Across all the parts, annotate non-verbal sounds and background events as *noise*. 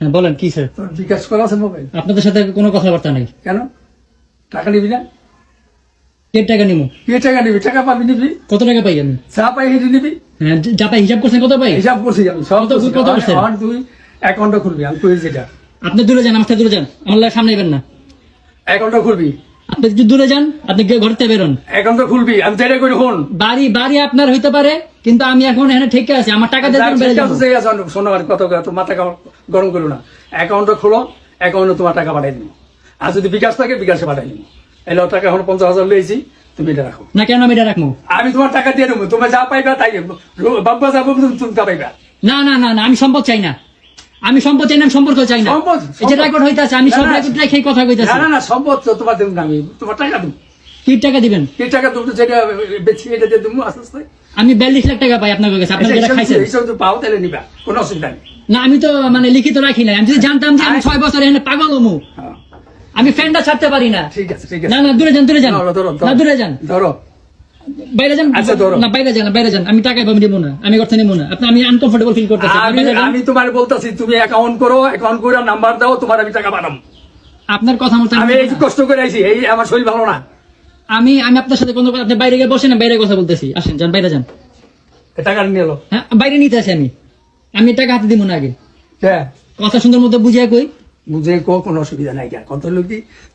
হ্যাঁ বলেন কি স্যার? তোর বিকাশ করা আছে মোবাইল? আপনাদের সাথে কোনো কথাবার্তা নেই। কেন? টাকা নিবি না? কে টাকা নিবো? কে টাকা নিবি? টাকা পাবি নিবি? কত টাকা পাই আমি? চা পাই হেঁটে নিবি? হ্যাঁ যা পাই হিসাব করছেন কত পাই? হিসাব করছি আমি সব কত- কত করছেন? আমার তুই অ্যাকাউন্টটা খুলবি আমি কই যেটা? আপনি দূরে যান আমার থেকে দূরে যান। আমার লাগে সামনে এবেন না। অ্যাকাউন্টটা খুলবি। আপনি যদি দূরে যান আপনি গিয়ে ঘর থেকে বেরোন অ্যাকাউন্টটা খুলবি আমি যেটা করি হন বাড়ি বাড়ি আপনার হইতে পারে কিন্তু আমি এখন এখানে ঠিক আছে আমার টাকা দিয়ে বেড়ে যাব। শোনো আর কত টাকা গরম করো না। অ্যাকাউন্টটা খোলো অ্যাকাউন্টে তোমার টাকা পাঠাই দিব। আর যদি বিকাশ থাকে বিকাশে পাঠাই দিব। এলো টাকা এখন পঞ্চাশ হাজার লইছি তুমি এটা রাখো। না কেন আমি এটা রাখব? আমি তোমার টাকা দিয়ে দেবো তোমার যা পাইবা তাই বাবা যাব তুমি তুমি তা পাইবা। না না না না আমি সম্পদ চাই না। আমি সম্পদ চাই না সম্পর্ক চাই না। সম্পদ, যে রেকর্ড হইতাছে আমি সব। রেকর্ড রেখে কথা কইতাছি। না না না সম্পদ তো তোমার দেবো না আমি তোমার টাকা দেবো। কি টাকা দিবেন। টাকা তুমি যেটা বেশি এটা দিয়ে আস্তে আস্তে। আমি বিয়াল্লিশ লাখ টাকা পাই আপনার কাছে আপনার যেটা খাইছেন। এইসব তো পাও তাহলে নিবা কোনো অসুবিধা নেই। না আমি তো মানে লিখিত রাখি নাই। আমি যদি জানতাম যে আমি ছয় বছর এখানে পাগল হমু। হ্যাঁ, আমি ফ্যানটা ছাড়তে পারি না। ঠিক আছে ঠিক না আছে। না দূরে যান দূরে যান। না দূরে যান। ধরো। বাইরে যান। আচ্ছা, ধরো। না বাইরে যান বাইরে যান। আমি টাকা পাবো না আমি অর্থ নিবো না। আপনি আমি আনকমফোর্টেবল ফিল করতেছি। আপনি আমি বাইরে যান। তোমার বলতেছি তুমি অ্যাকাউন্ট করো অ্যাকাউন্ট করে নাম্বার দাও তোমার আমি টাকা পাঠাবো আপনার কথা মতো আমি কষ্ট করে আইছি এই আমার শরীর ভালো না। আমি আমি আপনার সাথে কোনো কথা- আপনি বাইরে গিয়ে বসেন বাইরে কথা বলতেছি। আসেন যান বাইরে যান। টাকা নিয়ে এলো। হ্যাঁ বাইরে নিতে আসি আমি। আমি টাকা হাতে দিব না আগে। হ্যাঁ কথা সুন্দর মতো বুঝিয়ে কই? বুঝে কো কোনো অসুবিধা নাই কেন? কত লোক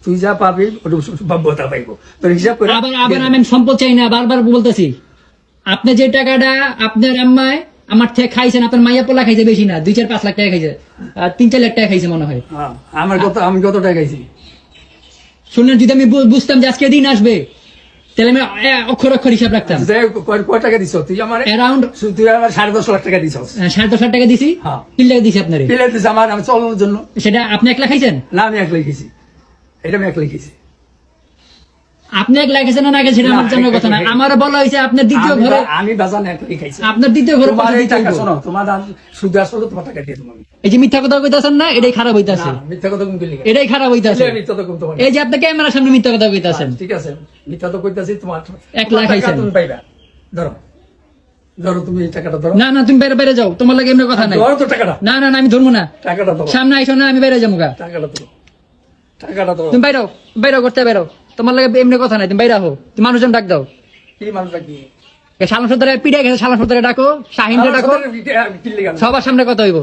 তুই যা পাবি ওটা বাব্যতা পাইবো। তোর হিসাব করে আবার আবার আমি সম্পদ চাই না বারবার বলতেছি। আপনি যে টাকাটা আপনার আম্মায় আমার থেকে খাইছেন আপনার মাইয়া পোলা খাইছে বেশি না দুই চার পাঁচ লাখ টাকা খাইছে আর তিন চার লাখ টাকা খাইছে মনে হয়। হ্যাঁ, আমার কত আমি কত টাকা খাইছি? শুনলেন যদি আমি বুঝতাম যে আজকে দিন আসবে তাহলে আমি অক্ষর অক্ষর হিসাব রাখতাম। কয় টাকা দিছো? তুই আমার অ্যারাউন্ড তুই আমার সাড়ে দশ লাখ টাকা দিছো সাড়ে দশ লাখ টাকা দিছি হ্যাঁ। তিন লাখ দিছি আপনার। তিন লাখ দিছি আমার আমি চলানোর জন্য। সেটা আপনি এক লাখ খাইছেন? না আমি এক লিখেছি এটা আমি এক লিখেছি আপনি এক লাখ খাইছেন না সেটা আমার জানার কথা না। *laughs* আমার বলা হয়েছে আপনার দ্বিতীয় ঘরে আমি এক লিখেছি আপনার দ্বিতীয় ঘরে তোমার এই টাকা শোনো তোমার দাম শুধু আসলে তোমার টাকা দিয়ে আমি। এই যে মিথ্যা কথা কইতাছেন না এটাই খারাপ হইতাছে। না, মিথ্যা কথা এটাই খারাপ হইতাছে। মিথ্যা কম তোমার এই যে আপনি ক্যামেরার সামনে মিথ্যা কথা কইতাছেন। ঠিক আছে। মিথ্যা তো কইতাছি তোমার এক লাখ টাকা তুমি পাইবা। ধরো। ধরো তুমি এই টাকাটা ধরো। না না তুমি বাইরে বাইরে যাও। তোমার লাগে এমনি কথা নাই। ধরো তো টাকাটা। না না না আমি ধরবো না। টাকাটা ধরো। সামনে আইসো না আমি বাইরে যাব টাকাটা ধরো। টাকাটা ধরো। তুমি বাইরে বাইরে করতে বাইরে তোমার লাগে এমনি কথা নাই তুমি বাইরে হো তুমি মানুষজন ডাক দাও। কি মানুষ ডাকি শালন সর্দারে পিড়ে গেছে শালন সর্দারে ডাকো শাহিনকে ডাকো। সবার সামনে কথা হইব।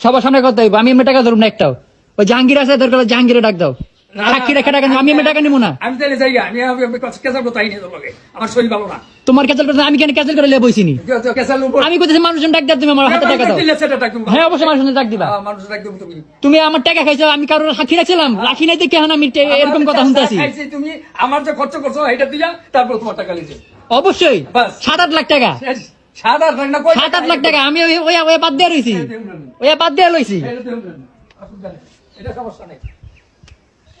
সবার সামনে কথা হইব আমি এমনি টাকা ধরুন না একটাও। ওই জাহাঙ্গীর আছে দরকার জাহাঙ্গীরে ডাক দাও। সাক্ষী রেখে টাকা নিবো, আমি টাকা নিবো না। আমি তাহলে যাই আমি আমি আমি কেসার কোথায় নিয়ে আমার শরীর ভালো না। তোমার ক্যান্সেল করতে আমি কেন ক্যান্সেল করে লিয়ে বইছিনি আমি কোথায় মানুষজন ডাক দাও তুমি আমার হাতে টাকা দাও। দিলে সেটা ডাকুন হ্যাঁ অবশ্যই মানুষজন ডাক দিবা। মানুষ ডাকবে তুমি। তুমি আমার টাকা খাইছো আমি কারোর সাক্ষী রাখছিলাম। রাখি নাই দেখে আমি এরকম কথা শুনতেছি। তুমি আমার যে খরচ করছ এটা দিয়া তারপর তোমার টাকা অবশ্যই। সাত আট লাখ টাকা। সাত আট লাখ না সাত আট লাখ টাকা। আমি ওই বাদ দিয়ে রইছি। ওই বাদ দিয়ে লইছি। এটা সমস্যা নেই।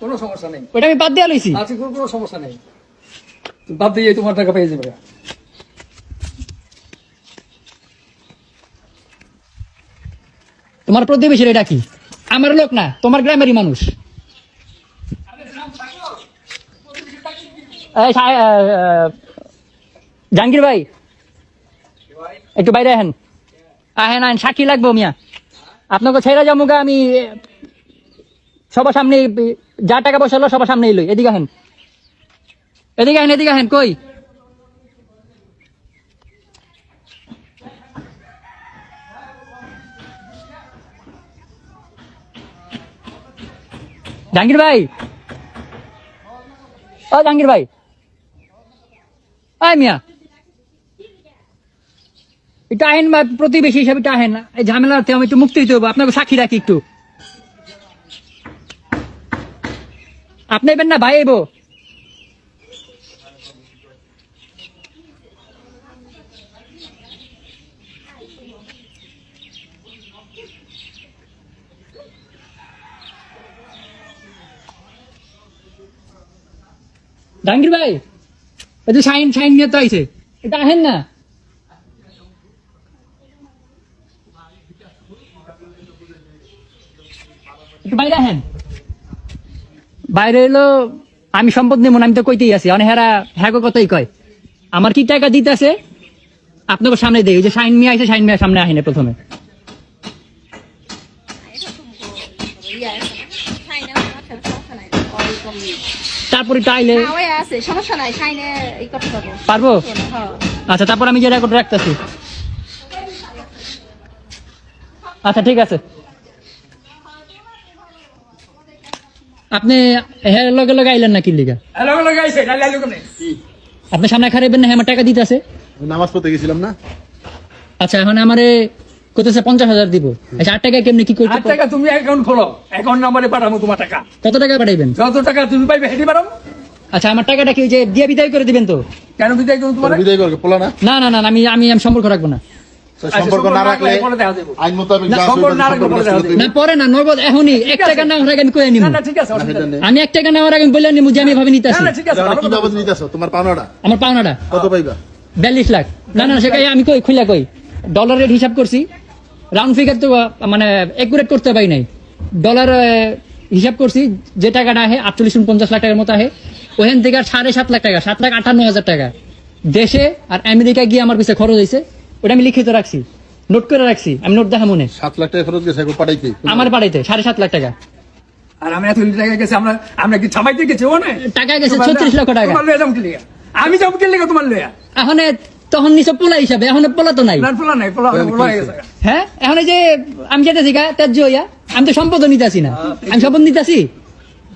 কোনো সমস্যা নেই। আমি বাদ দিয়ে লইছি। আছে কোনো সমস্যা নেই। বাদ দিয়ে তোমার টাকা পেয়ে যাবে। তোমার প্রতিবেশীর এটা কি? আমার লোক না তোমার গ্রামেরই মানুষ। জাহাঙ্গীর ভাই একটু বাইরে আহেন। আহেন আহেন সাক্ষী লাগবো মিয়া। আপনাকে ছেড়ে যাব গা আমি সবার সামনে যা টাকা পয়সা হলো সবার সামনে এলো এদিকে আহেন। এদিকে আহেন এদিকে আহেন, কই? জাহাঙ্গীর ভাই? ও জাহাঙ্গীর ভাই। আয় মিয়া। এটা আহেন বা প্রতিবেশী হিসাবে এটা আহেন। এই ঝামেলাতে আমি একটু মুক্তি দিতে হব আপনাকে সাক্ষী রাখি একটু। আপনি এবেন না, ভাই এবো জাহাঙ্গীর ভাই, এই যে শাইন শাইন নিয়ে তো আইছে। এটা আহেন না? একটু বাইরে আহেন। বাইরে এলো আমি সম্পদ নেব আমি তো কইতেই আছি। অনেক হেরা হ্যাগো কতই কয়। আমার কি টাকা দিতে আছে আপনাকে সামনে দেয় যে সাইন মিয়া আছে সাইন মিয়া সামনে আহিনে প্রথমে। তারপরে আচ্ছা, আমি যে রাখতেছি। আচ্ছা ঠিক আছে। আপনি হ্যাঁ লগে লগে আইলেন না কি লিগা হ্যালো হ্যালো গাইছে নালে আইলো কেন আপনি সামনে খারাইবেন না হ্যাঁ আমার টাকা দিতে আছে নামাজ পড়তে গেছিলাম না। আচ্ছা এখন আমারে কইতেছে পঞ্চাশ হাজার দিব। আচ্ছা আট টাকা কেমনি কি করতে আট টাকা তুমি অ্যাকাউন্ট খোলো অ্যাকাউন্ট নাম্বারে পাঠাবো তোমার টাকা। কত টাকা পাঠাইবেন? যত টাকা তুমি পাইবে হেঁটে পারো আচ্ছা আমার টাকাটা কি ওই যে দিয়ে বিদায় করে দিবেন তো? কেন বিদায় করব তোমার? বিদায় করবে পোলা না? না না না না, আমি আমি আমি সম্পর্ক রাখব না। সম্পর্ক না রাখলে পরে দেখা যাবে আইন মোতাবেক না, যা সম্পর্ক আছে না ওইটা রাখলে সম্পর্ক পরে না নগদ এখনই এক টাকা না হওয়ার কয়ে নিব না না ঠিক আছে অসুবিধা হবে। নেই। আমি এক টাকা নেওয়ার আগে আমি বললাম যে আমি এভাবে নিতে আসি। না ঠিক আছে তাহলে ভালো কি কথা। বাবদ নিতেছো? তোমার পাওনাটা? আমার পাওনাটা? কত পাইবা? বিয়াল্লিশ লাখ। না না সেটাই আমি কই খুলে কই? ডলার রেট হিসাব করছি। রাউন্ড ফিগার তো মানে একুরেট করতে পারি নাই। ডলার হিসাব করছি যে টাকাটা আহে আটচল্লিশ পঞ্চাশ লাখ টাকার মতো আহে। ওখান থেকে সাড়ে সাত লাখ টাকা সাত লাখ আটান্ন হাজার টাকা। দেশে আর আমেরিকা গিয়ে আমার পিছিয়ে খরচ হয়েছে ওটা আমি লিখিত রাখছি। নোট করে রাখছি। আমি নোট দেখা মনে সাত লাখ টাকা খরচ গেছে এখন পাঠাইতে আমার বাড়িতে সাড়ে সাত লাখ টাকা। আর আমরা এত টাকা গেছে আমরা আমরা কি ছাপাইতে গেছি? ও না। টাকা গেছে 36 লক্ষ টাকা। তোমার লয়ে যাব কি আমি যাব কি লিগা তোমার লয়া? এখন তখন নিচে পোলা হিসাবে এখন পোলা তো নাই। পোলা নাই পোলা পোলা হয়ে হ্যাঁ? এখন যে আমি যেতেছি গা ত্যায্য হইয়া আমি তো সম্পদ নিতেছি না। আমি সম্পদ নিতেছি?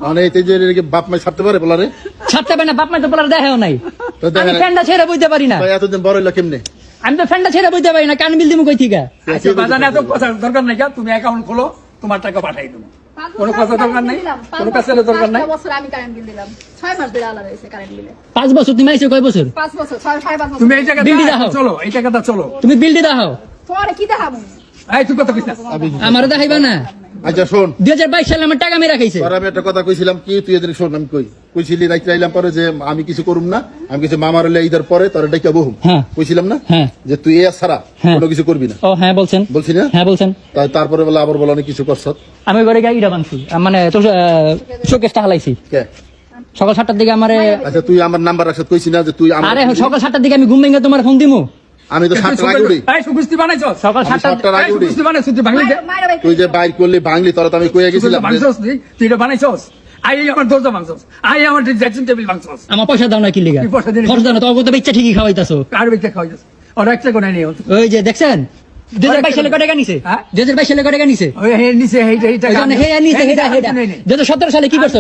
মানে এই যে এদিকে বাপ মাই ছাড়তে পারে পোলারে? ছাড়তে পারে না বাপ মা তো পোলার দেখাও নাই। আমি। ফ্যানটা ছেড়ে বইতে পারি না। এতদিন বড় হইল কেমনে? আমি তো ফ্যানটা ছেড়ে বইতে পারি না কান বিল দিমু কই থিকা? আচ্ছা বাজানে এত কথা দরকার নাই যা, তুমি অ্যাকাউন্ট খোলো তোমার টাকা পাঠাই দেবো। পাঁচ কোনো বছর কথা দরকার নাই? কোনো কাছে দরকার নাই? বছর আমি কারেন্ট বিল দিলাম। ছয় মাস ধরে আলাদা হয়েছে কারেন্ট বিলে পাঁচ বছর তুমি আইছো কয় বছর? পাঁচ বছর ছয় সাড়ে পাঁচ বছর। তুমি এই জায়গাটা বিল দাও। চলো এই জায়গাটা চলো। তুমি বিল দি দাও। পরে কি দেখাবো? এই তুই কথা আমি আমার দেখাইবা না? আচ্ছা শোন। দুই হাজার বাইশ সালে আমার টাকা মেরা খাইছে। তোর আমি একটা কথা কইছিলাম কি তুই এদের শোন আমি কই? কইছিলি রাইতে আইলাম পরে যে আমি কিছু করুম না আমি কিছু মামার হলে ঈদের পরে তোর ডেকে বহুম হ্যাঁ। কইছিলাম না? হ্যাঁ। যে তুই এ ছাড়া হ্যাঁ। কোনো কিছু করবি না। ও হ্যাঁ বলছেন। বলছি না? হ্যাঁ বলছেন। তাই তারপরে বলে আবার বলে অনেক কিছু করছ। আমি ঘরে আহ, মানে তো শোকেসটা হালাইছি। কে? সকাল সাতটার দিকে আমার আচ্ছা তুই আমার নাম্বার রাখছ কইছি না যে তুই আরে সকাল সাতটার দিকে আমি ঘুম ভেঙে তোমার ফোন দিমু। আমি তো সাতটা আগে উঠি সকাল সাতটার আগে উঠি তুই ভাঙলি যে বাইর করলি ভাঙলি তোরা তো আমি কইয়া গেছিলাম তুই তুই এটা বানাইছস আই আমার দরজা ভাঙছস আই আমার ড্রেসিং টেবিল ভাঙছস আমার পয়সা দাও না কি লিগা কি পয়সা দিলি? খরচ দাও না তো তো ঠিকই খাওয়াইতাছো কার বেচে খাওয়াইছস আর একটা কোনে নিও ওই যে দেখছেন দুই হাজার বাইশ সালে হ্যাঁ? সতেরো কি করছ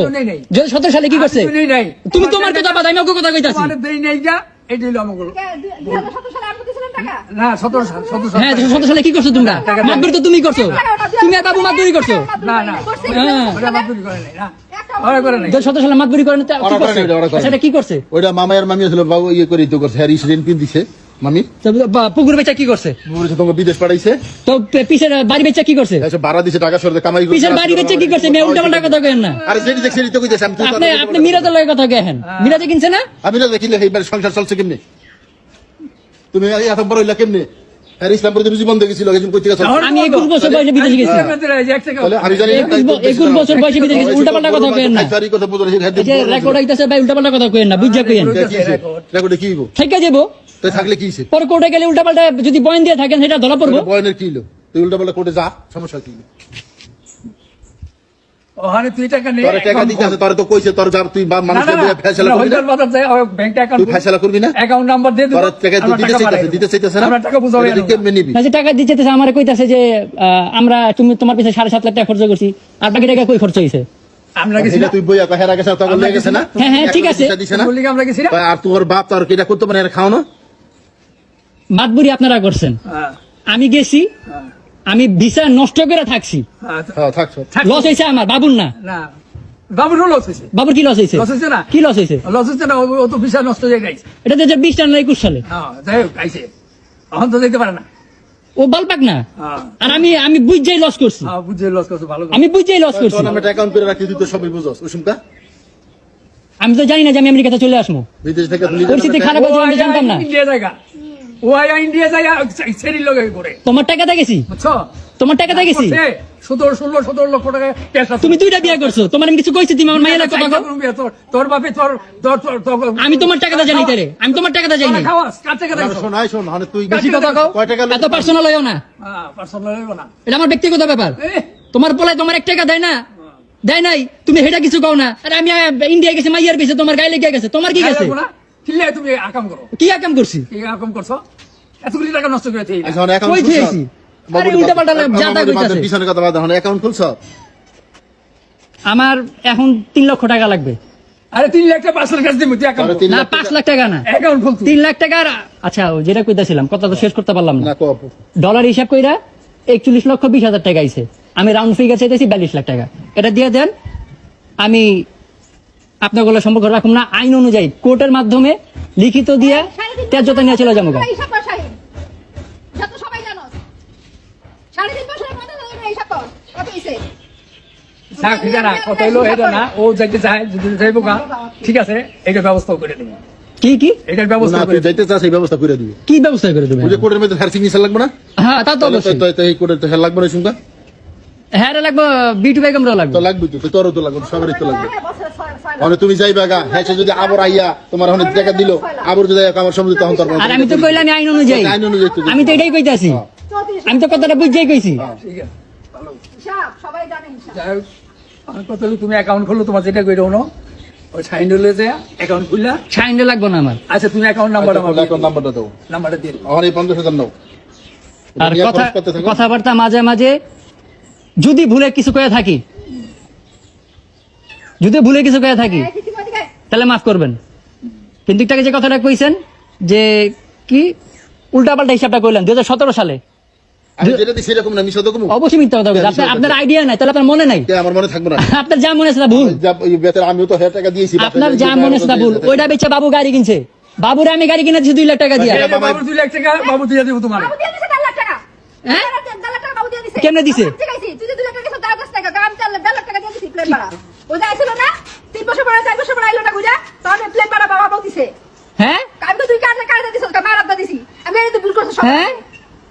সতেরো সালে কি করছে আমি তো নেই নাই। তুমি তোমার কথা বাদ আমি ওকে কথা কইতাছি না সতেরো সাল সতেরো সাল। হ্যাঁ সতেরো সালে কি করছ তোমরা? তো তুমি করছ। তুমি আর বাবু করছ। না না হ্যাঁ। করে নাই না। মামি ইয়ে পুকুর বেচা কি করছে? বিদেশ পাঠাইছে। তো পে- পিছের বাড়ি বেচা কি করছে? এসে দিছে টাকা সরতে কামাই করছে। পিছের বাড়ি বেচা কি করছে? মেয়ে উল্টা পাল্টা কথা কেন না। আরে যেটি দেখছি তো কইতেছে আমি আপনি আপনি মিরাজের লগে কথা কেন মিরাজে কিনছে না? আমি না দেখিলে এইবার সংসার চলছে কেমনে? তুমি এত বড় হইলা কেমনে হ্যাঁ রুজি বন্ধ গেছিল একজন কই থেকে আমি একুশ বছর বয়সে বিদেশে গেছি তাহলে আমি জানি না, একুশ ব- একুশ বছর বয়সে বিদেশে গেছি, উল্টাপাল্টা কথা কইেন না। খাইতারি কথা বুঝো, হ্যাঁ, যে রেকর্ড হইতাছে ভাই উল্টা পাল্টা কথা কইেন না বুঝা কইেন কে? রেকর্ডে হইবো? ঠিক আছে যাব তো থাকলে কি হইছে? পরে কোর্টে গেলে উল্টা পাল্টা যদি বয়ান দিয়ে থাকেন সেটা ধরা পড়ব তাহলে বয়নের কি হইল? তুই উল্টা পাল্টা কোর্টে যা, সমস্যা কি? ওখানে তুই টাকা নেই টাকা দিতে আছে, তোরে তো কইছে, তোর যা- তুই বা- না মানুষকে না। দিয়ে ফয়সালা করবি না? ব্যাংক তুই অ্যাকাউন্ট করবি না? অ্যাকাউন্ট নাম্বার দিয়ে দেবো। তোর টাকা আমরা দিতে টাকা দিতে চাইতেছে না? আমরা টাকা বুঝাবো এটা কেমনে নিবি? না যে টাকা দিচ্ছে আমার কইতাছে যে আমরা তুমি তোমার পিছনে সাড়ে সাত লাখ টাকা খরচ করছি আর বাকি টাকা কই খরচ হয়েছে আমরা গেছি তুই বইয়া কয়, হেরা তখন লেগে গেছে না? হ্যাঁ, হ্যাঁ, ঠিক আছে। আমরা গেছি আর তোর বাপ তোর করতে পারে খাও না মাতবুরি আপনারা করছেন। হ্যাঁ, আমি গেছি হ্যাঁ, আমি ভিসা নষ্ট করে থাকছি। হ্যাঁ, তো- হ্যাঁ। লস হয়েছে আমার বাবুর না। না বাবুরও লস হয়েছে বাবুর কি লস হয়েছে লস হয়েছে না? কি লস হয়েছে লস হচ্ছে না ও- ও তো বিশাল নষ্ট হয়ে গেছে। এটা দু হাজার বিশ না একুশ সালে। হ্যাঁ যাই হোক আইছে। এখন তো দেখতে পারে না। ও বালপাক না? হ্যাঁ। আর আমি আমি বুঝাই লস করছি। হ্যাঁ, বুঝে লস করছ ভালো আমি বুঝাই লস করছি। তোর নামে একটা অ্যাকাউন্ট করে রাখি তুই তো সবই আমি তো জানি না যে আমি আমেরিকাতে চলে আসব। বিদেশ থেকে পরিস্থিতি খারাপ হয়েছে আমি জানতাম না। ইন্ডিয়া লগে করে তোমার টাকাতে গেছি? বুঝছ? তোমার টাকাতে গেছি? সতেরো ষোলো সতেরো লক্ষ টাকা তুমি দুইটা বিয়ে করছ। তোমার আমি কিছু কইছি তুমি আমার মায়ের কথা তোর- তোর বাপে তোর তোর তোর- তোর- আমি তোমার টাকাতে জানি তারে। আমি তোমার টাকাতে জানি। তোরা খাওয়াস কার টাকা না, দেখছ শোন মানে তুই বেশি কথা কও এত পার্সোনাল হইও না। হ্যাঁ পার্সোনাল হইব না। এটা আমার ব্যক্তিগত ব্যাপার। তোমার পোলায় তোমার এক টাকা দেয় না। দেয় নাই। তুমি হেটা কিছু কও না। আরে আমি ইন্ডিয়া গেছি মাইয়ার গেছে তোমার গায়ে লেগে গেছে। তোমার কি গেছে? না কিনলে তুমি আকাম করো। কি কাম করছি? কি আকাম করছ? এতগুলি টাকা নষ্ট করে দিই এখন অ্যাকাউন্ট কই খেয়েছি? আরে উল্টাপাল্টা যা তা কইতাছে। পিছনে কথা বাদ এখন অ্যাকাউন্ট খুলছ? আমার এখন তিন লক্ষ টাকা লাগবে। আরে তিন লাখ টাকা পাঁচ লাখ কাছে দিব তুই না লাখ পাঁচ লাখ টাকা না। অ্যাকাউন্ট খুল তুই। তিন লাখ টাকা আচ্ছা ও যেটা কইতাছিলাম কথা তো শেষ করতে পারলাম না। ডলার হিসাব কইরা একচল্লিশ লক্ষ বিশ হাজার টাকা আইছে। আমি রাউন্ড ফিগার চাইতেছি বিয়াল্লিশ লাখ টাকা। এটা দিয়ে দেন আমি আপনাগুলো সম্পর্ক রাখুন না আইন অনুযায়ী। কোর্টের মাধ্যমে লিখিত দিয়া ত্যায্যতা নিয়ে চলে যাব। ঠিক আছে এটা ব্যবস্থা করে দেবো। কি কি? এটার ব্যবস্থা করে তুই যাইতে চাস এই ব্যবস্থা করে দিবি। কি ব্যবস্থা করে দেবেন কোর্টের মধ্যে হ্যার সিগনেচার লাগবে না? হ্যাঁ তা তো অবশ্যই তো- তো- তো এই কোর্টের হ্যার লাগবে না শুনকা হ্যাঁ লাগবো বিটু লাগবে। তো লাগবে তো তোরও তো লাগবে সবারই তো লাগবে। হ্যাঁ, বছরে ছয় ছয় লাখ। মানে তুমি যাইবা গা হ্যাঁ সে যদি আবার আইয়া তোমার অনেক টাকা দিল আবার যদি আমার সময় তখন তোর আর আমি তো কইলাম আমি আইন অনুযায়ী। আইন অনুযায়ী আমি তো এটাই কইতাছি। আমি তো কথাটা বুঝেই কইছি। ঠিক আছে সবাই জানে হিসাব। আমার কথা হলো তুমি অ্যাকাউন্ট খুললো তোমার যেটা দাও ওই সাইন হলে যে অ্যাকাউন্ট খুললা। সাইন্ডে লাগবো না আমার। আচ্ছা তুমি অ্যাকাউন্ট নাম্বারটা আমার অ্যাকাউন্ট নাম্বারটা দাও। নাম্বারটা। এই নাও। আর কথা। কথাবার্তা মাঝে মাঝে যদি ভুলে কিছু করে থাকি। যদি ভুলে কিছু করে থাকি। তাহলে মাফ করবেন। কিন্তু একটাকে যে কথাটা কইছেন যে কি উল্টাপাল্টা হিসাবটা কইলেন দুই সালে। অবশ্যই মিথ্যা কথা আপনার আপনার আইডিয়া নাই তাহলে আপনার মনে নাই। আমার মনে থাকবে না। আপনার যা মনে ভুল। যা ওই বেতের আমিও তো হাজার টাকা দিয়েছি আপনার যা মনে ভুল। ওইটা বেচে বাবু গাড়ি কিনছে। বাবুরে আমি গাড়ি কিনে দিচ্ছি দুই লাখ টাকা দিয়া। বাবু দুই লাখ টাকা বাবু দিয়ে দিব তোমার। বাবু দিয়ে দিছে দেড় লাখ টাকা। হ্যাঁ? দেড় লাখ- দেড় লাখ টাকা বাবু দিয়ে দিছে। কেমনে দিছে? দেড় লাখ টাকা দিয়ে দিছি প্লেন ভাড়া। ও যে না, তিন বছর পরে, চার বছর পরে আইলো না বুঝা, তখন প্লেন ভাড়া বাবা বাবু হ্যাঁ আমি তো তুই কাজে কাজে দিছিস, মার আব্বা দিছি। আমি এই তো ভুল করছি হ্যাঁ?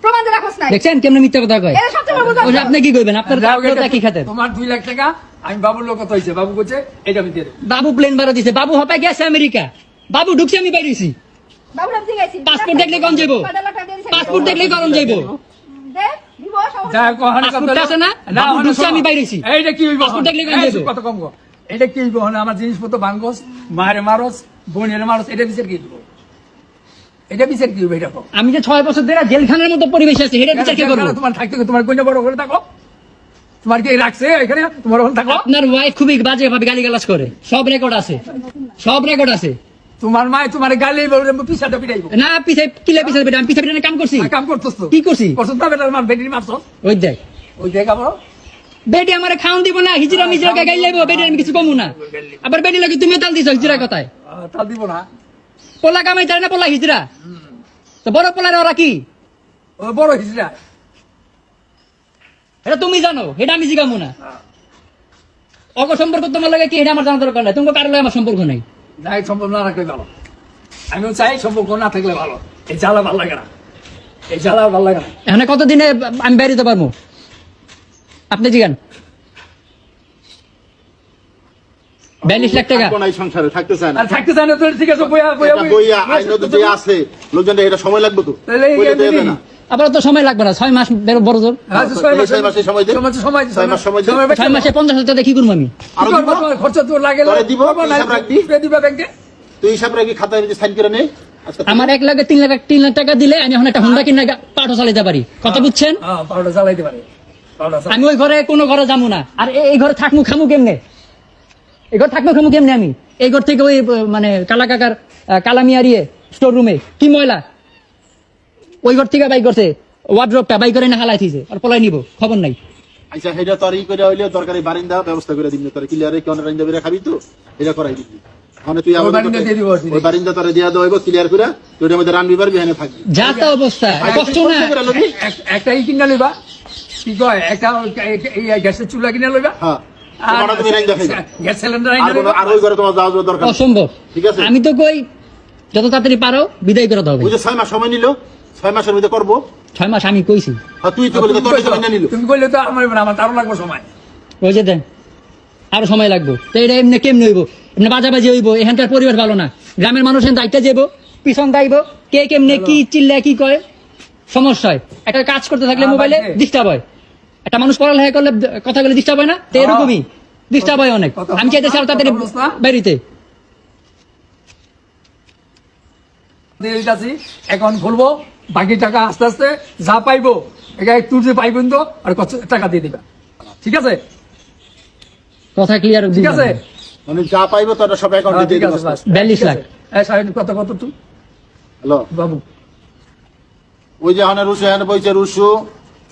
প্রমাণ দিয়ে রাখোস নাই। দেখছেন কেমনে মিথ্যা কথা কয় এটা সবচেয়ে বড় ভুল আপনি কি করবেন আপনার যাও, কি খাতেন তোমার দুই লাখ টাকা আমি বাবুর লোক কত হয়েছে বাবু বলছে এটা আমি দিয়ে বাবু প্লেন ভাড়া দিছে বাবু হপায় গেছে আমেরিকা বাবু ঢুকছে আমি বাইরেছি আছে। পাসপোর্ট দেখলে কোন যাইবো? পাসপোর্ট দেখলে গরম যাইবো দে, দিব, সমস্যা যা নাই। কখন পাসপোর্ট আছে না? বাবু ওখানে ঢুকছে, শোনো। আমি বাইরেছি। এইটা কি হইব পাসপোর্ট দেখলে কোন যাইবো? কত কম গো এটা কি আমার জিনিসপত্র ভাঙ্গস মায়ের মারস বোনের মারস এটা বিচার কি এটা বিচার কি এটা আমি যে ছয় বছর ধরে জেলখানার মতো পরিবেশ আছে এটা বিচার কে কেন করব তোমার থাকতে তোমার কোন বড় করে থাকো। তোমার কি রাখছে এখানে? তোমার থাকো। আপনার ওয়াইফ খুবই বাজে ভাবে গালি গালাজ করে। সব রেকর্ড আছে। সব রেকর্ড আছে। তোমার মায় তোমার গালি বলে পিছাটা পিটাইব। না পিছে কিলে পিছে বেটা আমি পিছে পিছনে কাম করছি? কাম করতেছ তো। কি করছি? করছ না বেটার মার বেটির মারছ ওই দেখ। ওই দেখ আবার। বেডি আমার খাওন দিব না হিজরা মিজরা গাই লাইবো বেডি আমি কিছু কমু না। আবার বেডি লাগি তুমি তাল দিছো হিজরা কথায়। তাল দিব না। পোলা কামাই তার না পোলা হিজরা? তো বড় পোলার ওরা কি? ও বড় হিজড়া এটা তুমি জানো এটা আমি জিগামু না। অগ সম্পর্ক তোমার লাগে কি এটা আমার জানা দরকার নাই। তোমার কারও লাগে আমার সম্পর্ক নাই। যাই সম্পর্ক না রাখলে ভালো। আমিও চাই সম্পর্ক না থাকলে ভালো। এই জ্বালা ভালো লাগে না। এই জ্বালা ভালো লাগে না। এখানে কতদিনে আমি বেরিয়ে পারব? আপনি জিগান। বিয়াল্লিশ লাখ টাকা। থাকব সংসারে থাকতে চায় না। থাকতে চাই না ঠিক আছে বইয়া বইয়া বইয়া আছে। লোকজন এটা সময় লাগবে তো। তাহলে আবার তো সময় লাগবে না ছয় মাস বেরো বড় জোর। আচ্ছা, ছয় মাসে- পঞ্চাশ হাজার টাকা কি করব আমি? খরচ তোর লাগে হিসাব রাখবি? তুই হিসাব রাখি খাতায় সাইন করে নে। আজকে থেকে। আমার এক লাখ তিন লাখ তিন লাখ টাকা দিলে আমি এখন একটা হুন্ডা কিনে পাঠও চালাতে পারি। কথা বুঝছেন? হ্যাঁ পাউডার জ্বালাইতে আমি ওই ঘরে কোনো ঘরে যাব না। আর এই ঘরে থাকমু খামু কেমনে? এই ঘর থাকমু খামু কেমনে আমি? এই ঘর থেকে ওই মানে কালা কাকার আহ, কালামিয়ারিয়ে স্টোর রুমে কি ময়লা? ওই ঘর থেকে বাই করছে। ওয়ার্ড্রপটা বাই করে না হালাই থিছে আর পলাই নিব খবর নাই। আচ্ছা সেটা তোর করে হইলে দরকারি বারিন্দা ব্যবস্থা করে দিবি তোর। ক্লিয়ারে কেন রাইন্দা বেরে খাবি তো এটা করাই দিবি। মানে তুই ওই বারিন্দা দিয়ে দিব। ওই বারিন্দা তোরে দিয়া দেবো ক্লিয়ার করে তুই মধ্যে রানবি পারবি এখানে থাকবি। যা তা অবস্থা কষ্ট না। কষ্ট একটা ই কিনা লইবা কি কয় একটা এই গ্যাসের চুলা কিনা লইবা। হ্যাঁ। আমি তো কই যত তাড়াতাড়ি পারো বিদায় করে যে ছয় মাস সময় নিল ছয় মাসের মধ্যে করব? ছয় মাস আমি কইছি। আর তুই তো বলি তোর সময় নিয়ে নিল। তুমি কইলে তো আমার আমার তারও লাগবে সময়। ওই যে দেন আরও সময় লাগবে। তো এটা এমনি কেমনি হইব? এমনি বাজাবাজি হইব এখানকার পরিবেশ ভালো না। গ্রামের মানুষ এখান দায়িত্ব যাইব পিছন দাইব কে কেমনে কি চিল্লা কি কয় সমস্যা হয়। একটা কাজ করতে থাকলে হ্যাঁ, মোবাইলে ডিস্টার্ব হয়। একটা মানুষ পড়ালেখা করলে কথা বলে ডিস্টার্ব হয় না? তো এরকমই। ডিস্টার্ব হয় অনেক। আমি চাইতেছি আরও না? দিয়ে দিতেছি অ্যাকাউন্ট খুলবো। বাকি টাকা আস্তে আস্তে যা পাইবো এটা একটু যে পাইবেন তো আর কত টাকা দিয়ে দিবা। ঠিক আছে? কথা ক্লিয়ার ঠিক আছে? মানে যা পাইবো তারা সব অ্যাকাউন্টে দিয়ে দিবো। আছে বাস। বিয়াল্লিশ লাখ। এই সাহেব কত কত তুই? হ্যালো। বাবু। ওই যে হানে রুশু হানে বইছে রুশু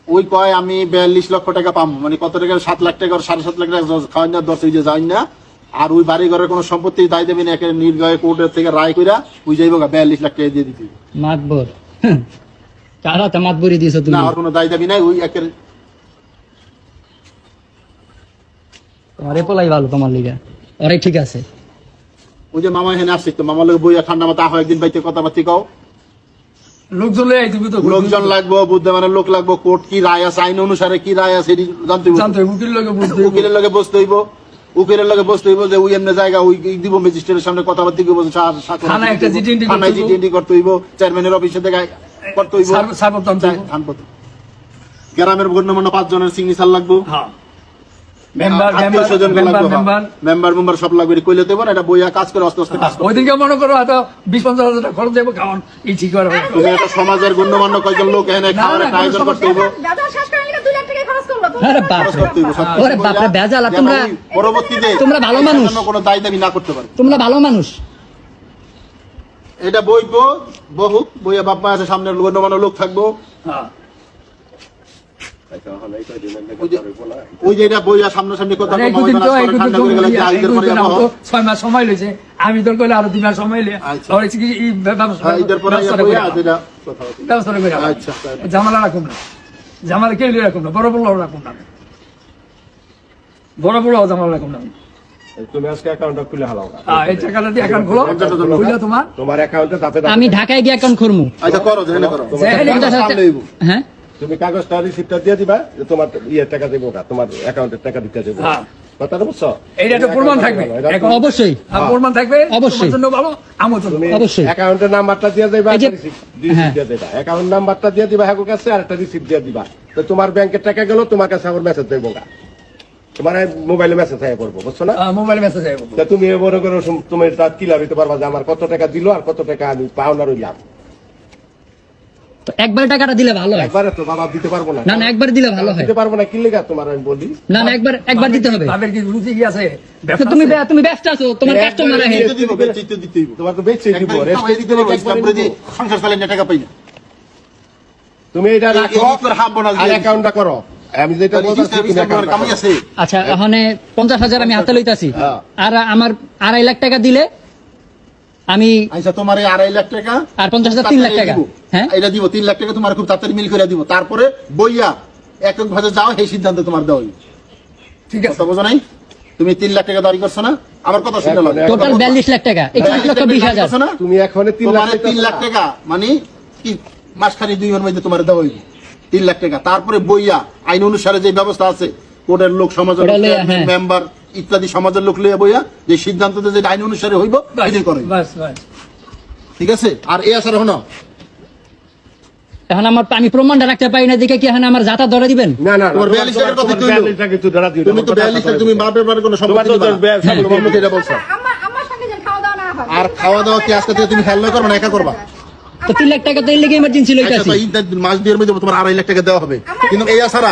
ওই কয় আমি বিয়াল্লিশ লক্ষ টাকা পাবো মানে কত টাকা? সাত লাখ টাকা সাড়ে সাত লাখ টাকা খাওয়াই না দশ যে যাই না। আর ওই বাড়ি ঘরের কোনো সম্পত্তি দায় দেবেন একে নির্গয় কোর্টের থেকে রায় কইরা ওই যাইব বিয়াল্লিশ লাখ টাকা দিয়ে দিতে। মাতবর। কারা তো মাতবরি দিয়েছ তুমি। না আর কোনো দায় দাবি নাই ওই একের তোমার এপলাই ভালো তোমার লিগা। অরে ঠিক আছে। ওই যে মামা এখানে আসছে তো মামার লোক বইয়া ঠান্ডা মাথা হয় একদিন বাইতে কথাবার্তি কও। লোকজন লয়ে আইতে তো লোকজন লাগবো বুদ্ধমানের লোক লাগবো কোর্ট কি রায় আছে আইন অনুসারে কি রায় আছে জানতে। উকিলের লগে বসতে হইব। উকিলের লগে বসতে হইব যে ওই এমনি জায়গা ওই দিব ম্যাজিস্ট্রেটের সামনে কথা বলতে সা- থানায় একটা থানায় করতে হইব। করতে হইব চেয়ারম্যানের অফিসে দেখা করতে হইব সার- সারপত্র আনতে হইব। থানপত্র। গ্রামের গণ্যমান্য পাঁচ জনের সিগনেচার লাগবো হ্যাঁ member member member member member member সব লাগবে এটা কইলে দেবো এটা বইয়া কাজ করে আস্তে আস্তে কাজ করো। ওইদিকে মনে করো হয়তো বিশ পঞ্চাশ হাজার খরচ দেবো খাওয়ান এই ঠিক করে তুমি একটা সমাজের গণ্যমান্য লোক খাওয়ার একটা আয়োজন করতে তোমরা- ভালো মানুষ। কোনো দায় দাবি না করতে পারে। তোমরা ভালো মানুষ। এটা বইবো বহু বইয়া বাপ্পা আছে সামনে গণ্যমান্য লোক থাকব। হ্যাঁ। আমি তোর কইলে আরও দুই মাস সময় আচ্ছা। হ্যাঁ, আচ্ছা। জামালা রাখুন না। জামালা কেউ রাখুন না? বড় বড় রাখুন না। বড় বড় জামালা রাখুন না। আমি ঢাকায় গিয়ে অ্যাকাউন্ট খুলবো আচ্ছা। হ্যাঁ? তুমি কাগজটা রিসিপ্টটা দিয়ে দিবা যে তোমার ইয়ে টাকা দেবো না তোমার অ্যাকাউন্টের টাকা দিতে দেবো। হ্যাঁ। হ্যাঁ, প্রমাণ থাকবে। অবশ্যই। তোমার জন্য ভালো আমার জন্য। তুমি অবশ্যই। অ্যাকাউন্টের নাম্বারটা দিয়ে দিবা এই যে- রিসিপ্ট হ্যাঁ। দিয়ে দিবা। অ্যাকাউন্ট নাম্বারটা দিয়ে দিবা হ্যাঁ কাছে আর একটা রিসিপ্ট দিয়ে দিবা। তো তোমার ব্যাংকের টাকা গেল তোমার কাছে আবার মেসেজ দেবো গা। তোমার মোবাইলে মেসেজ হয়ে পড়ব বুঝছ না? মোবাইল মেসেজ আইব তুমি এ মনে করো তুমি তার কিলা দিতে পারবা যে আমার কত টাকা দিলো আর কত টাকা আমি পাওনা রইলাম? তো একবার টাকাটা দিলে ভালো হয়। একবারে তো বাবা দিতে পারব না। না না একবার দিলে ভালো হয়। দিতে পারব না কি লেগা তোমার আমি বলি? না না একবার একবার দিতে হবে। তাদের কি রুচি কি আছে? ব্যবসা তুমি তুমি ব্যস্ত আছো তোমার কাস্টমার আছে। দিতে দিতে। তোমার তো বেচে দিব রেস্ট দিতে পারব, সংসার নিয়ে টাকা পাই না। তুমি এটা রাখো আর অ্যাকাউন্টটা করো। আমি যেটা। আচ্ছা এখানে পঞ্চাশ হাজার আমি হাতে লইতাছি। হ্যাঁ। আর আমার আড়াই লাখ টাকা দিলে আমি আচ্ছা তোমার এই আড়াই লাখ টাকা আর পঞ্চাশ হাজার তিন লাখ টাকা। হ্যাঁ? এটা দিব তিন লাখ টাকা তোমার খুব তাড়াতাড়ি মিল করে দিব। তারপরে বইয়া একক ভাবে যাও সেই সিদ্ধান্ত তোমার দেওয়া ঠিক আছে। বোঝো নাই? তুমি তিন লাখ টাকা দাবি করছ না? আমার কথা শুনে লাগে টোটাল বিয়াল্লিশ লাখ টাকা। একত্রিশ লক্ষ বিশ হাজার। তুমি এখন তিন লাখ তিন লাখ টাকা মানে কি? মাসখানি দুই মাসের মধ্যে তোমার দেওয়া হইবে তিন লাখ টাকা। তারপরে বইয়া আইন অনুসারে যে ব্যবস্থা আছে কোর্টের লোক হ্যাঁ। মেম্বার ইত্যাদি সমাজের লোক লইয়া বইয়া যে সিদ্ধান্ত যে আইন অনুসারে হইব এটাই করে। বাস বাস। ঠিক আছে? আর এই আসার হনো এখন আমার আমি প্রমাণটা রাখতে পারি না দেখে কি এখন আমার যাতা ধরে দিবেন? না না তোমার 42 টাকার কথা কইলো। তুমি তো বিয়াল্লিশ লাখ তুমি বাপের বাড়ি কোনো সম্পত্তি দিবা না। বেয়া- তোমার মুখে এটা বলছো। আমার আমার সঙ্গে যেন খাওয়া দাওয়া আর খাওয়া দাওয়া কি আজকে থেকে তুমি হেল্প করবে না? একা করবা? তো তিন লাখ টাকা তো এই লেগে ইমার্জেন্সি আচ্ছা, লইতাছি তো মাস মধ্যে তোমার আড়াই লাখ টাকা দেওয়া হবে। আমার কিন্তু এই আসারা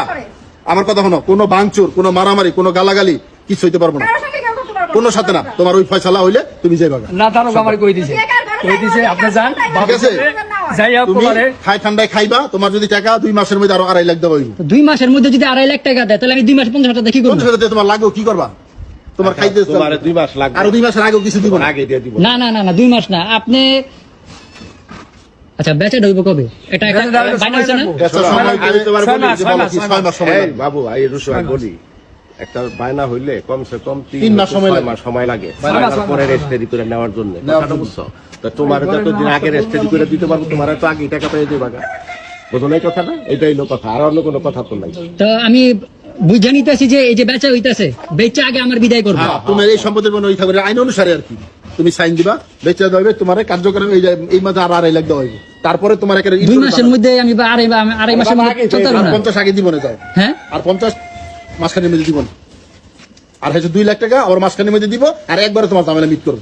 আমার কথা শোনো কোনো ভাঙচুর কোনো মারামারি কোনো গালাগালি কিছু হইতে পারব না। কোনো সাথে না। তোমার ওই ফয়সালা হইলে তুমি যাইবা। না তারও আমার কই দিছে? কই দিছে? আপনি যান। ঠিক আছে? যাইয়া তুমি পরে খাই ঠান্ডায় খাইবা তোমার যদি টাকা দুই মাসের মধ্যে আরও আড়াই লাখ দুই মাসের মধ্যে যদি আড়াই লাখ টাকা দেয় তাহলে আমি দুই মাস পঞ্চাশ হাজার দেখি করব। তোমার লাগবে কি করবা? তোমার খাইতে তোমার দুই মাস লাগবে। আরও দুই মাসের আগেও কিছু দিব না। আগে দিয়ে দিব। না না না না দুই মাস না। আপনি আচ্ছা বেচা ঢুকবো কবে? এটা একটা বাইনা হচ্ছে না? আচ্ছা, মাস, মাস বাবু আমি বলি। একটা বায়না হইলে কমসে কম তিন মাস সময় লাগে। পরে। রেজিস্ট্রি করে নেওয়ার জন্য। কথাটা। বুঝছ? তা তোমার যতদিন আগে রেজিস্ট্রি করে দিতে পারব তোমার তো আগে টাকা পেয়ে দেবা। বুঝো না কথাটা? এটাই হলো কথা আর অন্য কোনো কথা তো নাই। তো আমি বুঝে নিতেছি যে এই যে বেচা হইতাছে বেচা আগে আমার বিদায় করব। হ্যাঁ, তোমার এই সম্পদের মানে ওই থাকবে আইন অনুসারে আর কি। তুমি সাইন দিবা বেচা হবে তোমার কার্যক্রম এই যে- এই মাসে আর আড়াই লাখ দেওয়া হইব তারপরে তোমার দুই মাসের মধ্যে আমি আড়াই আড়াই মাসের মধ্যে না। পঞ্চাশ আগে দিব না যাও। হ্যাঁ? আর পঞ্চাশ মাসখানের মধ্যে দিব না। আর হচ্ছে দুই লাখ টাকা ওর মাঝখানের মধ্যে দিব আর একবারে তোমার ঝামেলা মিট করব।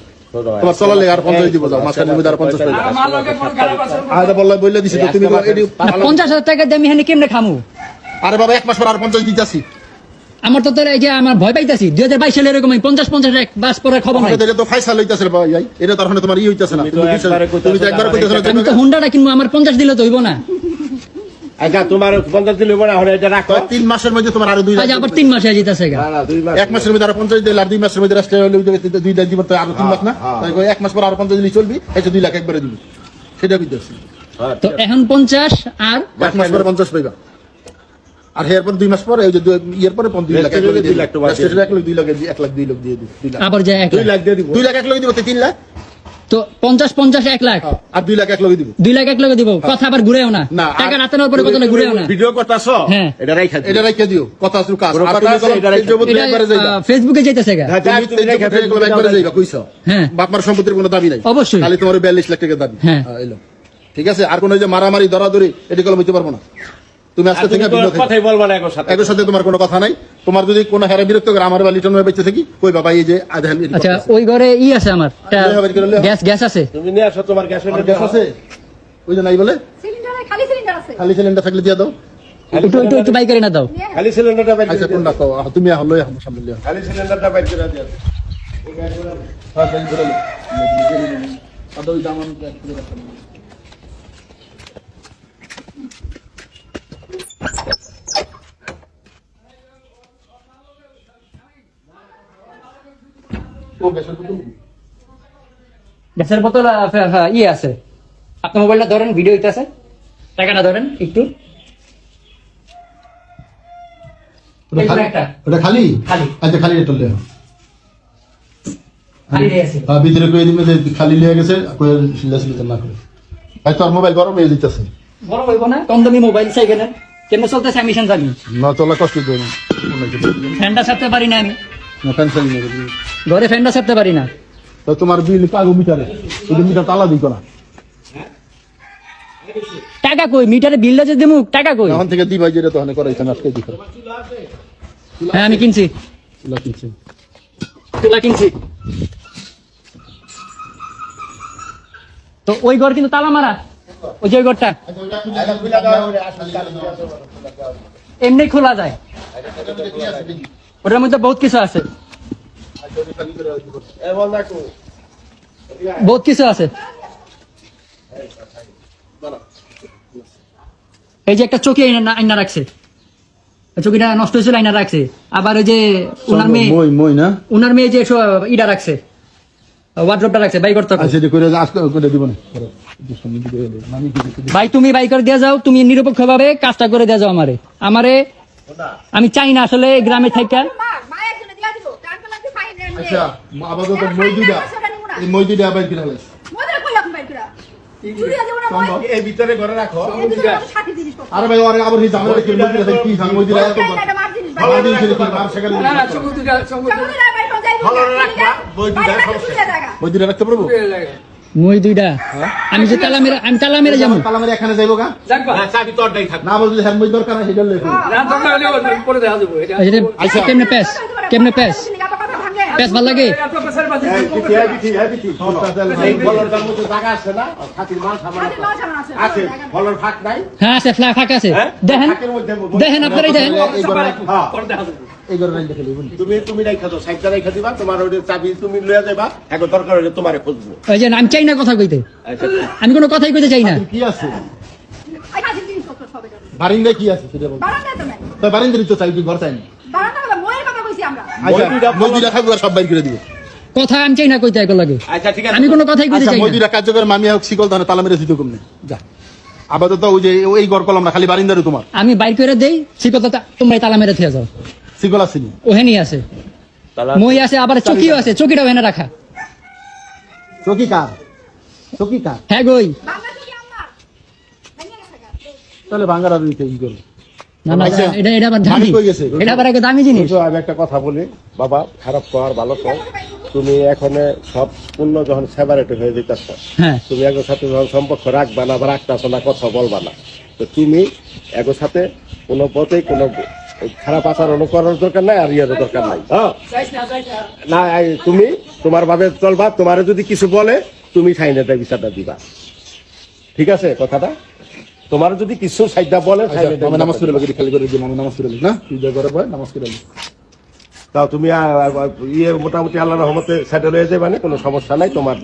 তোমার চলার লেগে আর পঞ্চাশ দিব যাও মাঝখানের মধ্যে আর পঞ্চাশ টাকা আর মার লগে কোন খারাপ আছে আর বললে বললে দিছি তো তুমি তো এটি না, পঞ্চাশ হাজার টাকা দিয়ে আমি এখানে কেমনে খামু? আরে বাবা এক মাস পর আর পঞ্চাশ দিতেছি। আমার তো তোর এই যে আমার ভয় পাইতাছি দুই হাজার বাইশ সালে এরকম পঞ্চাশ পঞ্চাশ এক বাস পরে খবর নাই। এটা তো ফাইসাল হইতাছে রে ভাই এটা তো আর তোমার ই হইতাছে না। তুমি তো একবারে কইতাছো না, হুন্ডাটা কিনবো আমার পঞ্চাশ দিলে তো হইব না। আচ্ছা তোমার পঞ্চাশ দিলে পরে এখন এটা রাখো। তিন মাসের মধ্যে তোমার আরও দুই লাখ আজ আবার তিন মাসে যেতেছে গা। না, না, দুই মাস এক মাসের মধ্যে আরও পঞ্চাশ দিলে আর দুই মাসের মধ্যে রাষ্ট্রে হলে দুই লাখ দিব তো আরও তিন মাস না? হ্যাঁ, তাই কই এক মাস পর আরও পঞ্চাশ দিলে চলবি এই যে দুই লাখ একবারে দিবি। সেটা কইতাছি হ্যাঁ, তো এখন পঞ্চাশ আর? এক মাস পরে পঞ্চাশ পাইবা। আর এরপর দুই মাস পরে ওই যে দুই- ইয়ের পরে পঞ্চাশ দুই লাখ দুই লাখ এক লাখ দুই লাখ এক লাখ দুই লাখ দিয়ে দিবি। আবার যে এক দুই লাখ। দিয়ে দিব। দুই লাখ এক লাখ দিব তো তিন লাখ? তো পঞ্চাশ পঞ্চাশ এক লাখ। হ্যাঁ, আর দুই লাখ এক দিব। দুই লাখ এক লাখ দিব। কথা আবার ঘুরেও না। না, টাকা রাতে নেওয়ার পরে কথা ঘুরেও না। ভিডিও করতেছ? হ্যাঁ। এটা রাইখা এটা রাইখে দিও। কথা আছে কাজ। কোনো আর কথা তুমি এটা রাইখা- একবারে যাইবা। ফেসবুকে যাইতেছে গা। হ্যাঁ, তুমি- তুমি রাইখা ফেসবুকে একবারে যাইবা কইছো? হ্যাঁ। বাপমার সম্পত্তির কোনো দাবি নাই। অবশ্যই। খালি তোমার বিয়াল্লিশ লাখ টাকা দাবি। হ্যাঁ। ঠিক আছে? আর কোনো ওই যে মারামারি দরাদরি এটি কলম হইতে পারব না। তুমি আজকে থেকে কথাই বলবা না একর সাথে। সাথে তোমার কোনো কথা নাই। তোমার যদি কোনো হেরা বিরক্ত করে আমার বা লিটন বেঁচে থাকি কই বাবা এই যে আধান আচ্ছা ওই ঘরে ই আছে আমার গ্যাস গ্যাস আছে। তুমি নিয়ে আসো তোমার গ্যাস গ্যাস আছে? ওই যে নাই বলে? সিলিন্ডারে খালি সিলিন্ডার আছে। খালি সিলিন্ডার থাকলে দিয়ে দাও। একটু একটু একটু বাইক করে না দাও। খালি সিলিন্ডারটা বাইর আচ্ছা করে কোনটা দিও। তো আহ, তুমি লই আমার সামনে লিয়া খালি সিলিন্ডারটা বাইর করে দিও। হ্যাঁ তাই ধরে লো। আদা ওই দাম আমি করে রাখলাম। গ্যাসের বোতল? হ্যাঁ, ইয়ে আছে। আপনার মোবাইলটা ধরেন ভিডিও আছে। টাকাটা ধরেন। একটু। ওটা খালি- ব্যাগটা। ওটা খালি? খালি। আচ্ছা খালি হ্যাঁ ভিতরে দিবে যে খালি লিয়ে গেছে সিলা না করে। ভাই তোর মোবাইল গরম হয়ে দিতেছে হইব না কম দামি মোবাইল চাই কেন। কেমন চলতেছে আমি জানি। না চলা কষ্ট দেবে না। ফ্যানটা ছাড়তে পারি না আমি। না টেনশন নেই। ঘরে ফ্যানটা ছাড়তে পারি না। তো তোমার বিল পাগো মিটারে। ওই মিটার তালা দিই না টাকা কই? মিটারে বিলটা যে দেবো টাকা কই? এখন থেকে দিবাই যেটা তখন করাইছেন আজকে দিকে হ্যাঁ আমি কিনছি। চুলা কিনছে। তুলা কিনছি। তো ওই ঘর কিন্তু তালা মারা। ওই যে ওই ঘরটা। এমনি খোলা যায়। ওটার মধ্যে বহুত কিছু আছে। বহুত কিছু আছে। এই যে একটা চকি আইনা রাখছে। চকিটা নষ্ট হয়েছিল আইনা রাখছে। আবার ওই যে ওনার মেয়ে ওনার মেয়ে যে ইটা রাখছে। ওয়ার্ড্রপটা রাখছে বাই করতে আচ্ছা? ভাই তুমি বাই করে দিয়ে যাও তুমি নিরপেক্ষ ভাবে কাজটা করে দিয়ে যাও আমারে। আমারে আমি চাই না আসলে গ্রামে রেন্ট আচ্ছা আপাতত এই মই দুইটা আবার। এই আরে ভাই আরে আবার জামাটা কি এত ভালো দিন ছিল মার সেখানে না না ভালো রাখবা, রাখতে পারব? মই দুইটা। আমি যে তালা মেরে আমি তালা মেরে যাব। তালা মেরে এখানে যাইবো গা? হ্যাঁ চাবি তোরটাই থাকবে না বলতে হ্যাঁ মই দরকার আছে সেটা লেখো না দরকার হলে পরে দেখা যাব। এটা আচ্ছা কেমনে প্যাস কেমনে প্যাস প্যাস ভালো লাগে? হ্যাঁ আছে ফাঁকা আছে। হ্যাঁ? দেখেন। দেখেন আপনারাই দেখেন। এই ঘরে। পরে দেখা যাব এই ঘরে রাখতে খেলি বুঝলি? তুমি তুমি রাইখা দাও সাইডটা রাইখা দিবা তোমার ওই চাবি তুমি লইয়া যাবা এখন দরকার হলে তোমারে খুঁজবো। ওই যে আমি চাই না কথা কইতে। আচ্ছা। আমি কোনো কথাই কইতে চাই না। কি আছে? এটা বারিন্দায় কি আছে সেটা বল। তো চাই তুই ঘর চাই না। বারান্দা বলে ময়ের কথা কইছি আমরা। আচ্ছা আমি চাই না কইতে একো লাগে। আচ্ছা ঠিক আছে। আমি কোনো কথাই কইতে আচ্ছা চাই না। দুইটা কার্যকর মামি হোক শিকল তাহলে তালা মেরে দিত কমনে। যা। আপাতত ওই যে ওই ঘর কলম না খালি বারিন্দারই তোমার। আমি বাইর করে দেই সে কথা তোমরা তালা মেরে থিয়ে যাও। শিকল আসেনি ওহেনি আছে। মই আছে আবার চকিও আছে চকিটাও এনে রাখা। চকি কার? চকি কার? হ্যাঁ গই। তাহলে করবে? না না আচ্ছা, এটা এটা আবার দামি? এটা আবার একটা দামি জিনিস। আমি একটা কথা বলি বাবা খারাপ কর ভালো কর। তুমি এখন সব পূর্ণ যখন সেপারেট হয়ে যেতেছ হ্যাঁ। তুমি একর সাথে যখন সম্পর্ক রাখবা না বা রাখতেছ না কথা বলবা না। তো তুমি একর সাথে কোনো পথেই কোনো খারাপ আচরণ করার দরকার নাই আর ইয়ারও দরকার নাই। হ্যাঁ? না তুমি তোমার ভাবে চলবা তোমার যদি কিছু বলে তুমি সাইনেটা বিচারটা দিবা। ঠিক আছে কথাটা? তোমার যদি কিছু সাইডটা বলে আমি নামাজ পড়ে লাগি খালি করে দিই আমি নামাজ পড়ে না? তুই যা করে ভাই নামাজ পড়ে তাও তুমি ইয়ে মোটামুটি আল্লাহ রহমতে সেটেল হয়ে যাবে মানে কোনো সমস্যা নাই তোমার